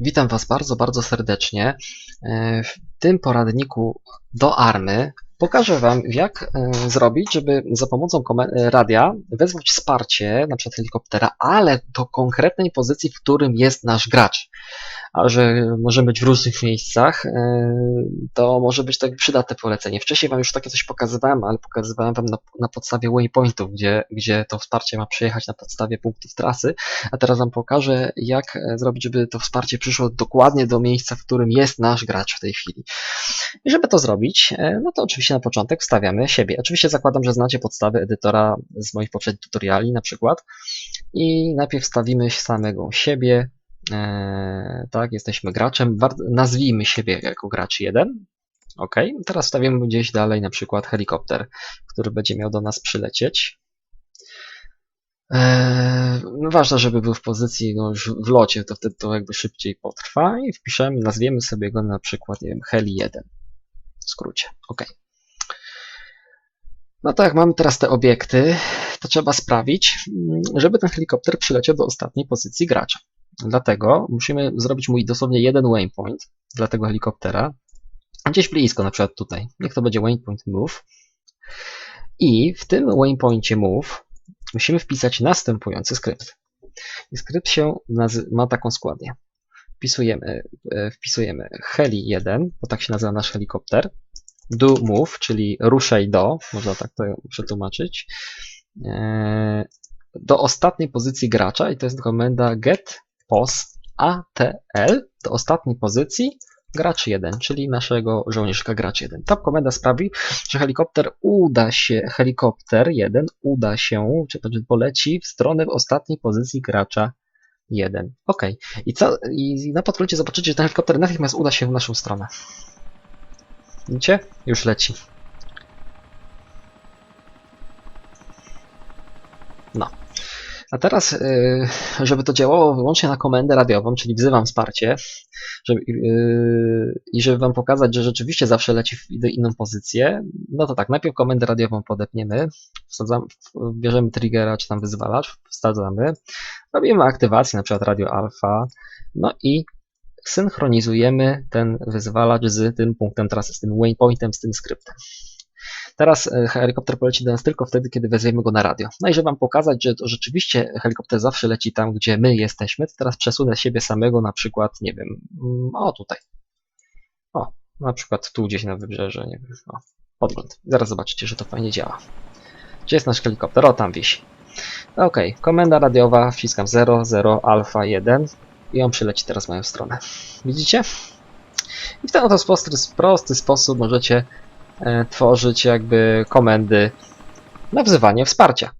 Witam Was bardzo, bardzo serdecznie. E, W tym poradniku do army pokażę Wam, jak e, zrobić, żeby za pomocą e, radia wezwać wsparcie, na przykład helikoptera, ale do konkretnej pozycji, w którym jest nasz gracz. A że może być w różnych miejscach, e, to może być tak przydatne polecenie. Wcześniej Wam już takie coś pokazywałem, ale pokazywałem Wam na, na podstawie waypointów, gdzie, gdzie to wsparcie ma przyjechać na podstawie punktów trasy, a teraz Wam pokażę, jak e, zrobić, żeby to wsparcie przyszło dokładnie do miejsca, w którym jest nasz gracz w tej chwili. I żeby to zrobić, e, no to oczywiście na początek wstawiamy siebie. Oczywiście zakładam, że znacie podstawy edytora z moich poprzednich tutoriali na przykład. I najpierw wstawimy samego siebie. E, tak, jesteśmy graczem. Nazwijmy siebie jako gracz 1. Ok, teraz wstawimy gdzieś dalej na przykład helikopter, który będzie miał do nas przylecieć. Eee, no ważne, żeby był w pozycji no już w locie, to wtedy to jakby szybciej potrwa i wpiszemy, nazwiemy sobie go na przykład, nie wiem, Heli 1 w skrócie. OK. No to jak mamy teraz te obiekty, to trzeba sprawić, mm, żeby ten helikopter przyleciał do ostatniej pozycji gracza. Dlatego musimy zrobić mój dosłownie jeden waypoint dla tego helikoptera, gdzieś blisko, na przykład tutaj. Niech to będzie waypoint move. I w tym waypoincie move musimy wpisać następujący skrypt. I skrypt się ma taką składnię. Wpisujemy, e, wpisujemy heli1, bo tak się nazywa nasz helikopter, do move, czyli ruszaj do, można tak to przetłumaczyć, e, do ostatniej pozycji gracza i to jest komenda get pos atl do ostatniej pozycji gracz 1, czyli naszego żołnierzyka gracz 1. Ta komenda sprawi, że helikopter uda się, helikopter 1 uda się, czy to poleci w stronę ostatniej pozycji gracza 1. Ok. I, co, I na podglądzie zobaczycie, że ten helikopter natychmiast uda się w naszą stronę. Widzicie? Już leci. No. A teraz, y, żeby to działało wyłącznie na komendę radiową, czyli wzywam wsparcie, żeby, y, i żeby Wam pokazać, że rzeczywiście zawsze leci w inną pozycję, no to tak, najpierw komendę radiową podepniemy, bierzemy triggera czy tam wyzwalacz, wsadzamy, robimy aktywację, na przykład radio alfa, no i synchronizujemy ten wyzwalacz z tym punktem trasy, z tym waypointem, z tym skryptem. Teraz e, helikopter poleci do nas tylko wtedy, kiedy wezwiemy go na radio. No i żeby Wam pokazać, że to rzeczywiście helikopter zawsze leci tam, gdzie my jesteśmy, to teraz przesunę siebie samego na przykład, nie wiem, mm, o tutaj. O, na przykład tu gdzieś na wybrzeże, nie wiem, o, podgląd. Zaraz zobaczycie, że to fajnie działa. Gdzie jest nasz helikopter? O, tam wisi. Ok, komenda radiowa, wciskam 0, 0, alfa 1 i on przyleci teraz w moją stronę. Widzicie? I w ten oto prosty, prosty sposób możecie tworzyć jakby komendy na wzywanie wsparcia.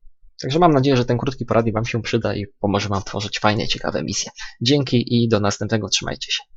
Także mam nadzieję, że ten krótki poradnik Wam się przyda i pomoże Wam tworzyć fajne, ciekawe misje. Dzięki i do następnego. Trzymajcie się.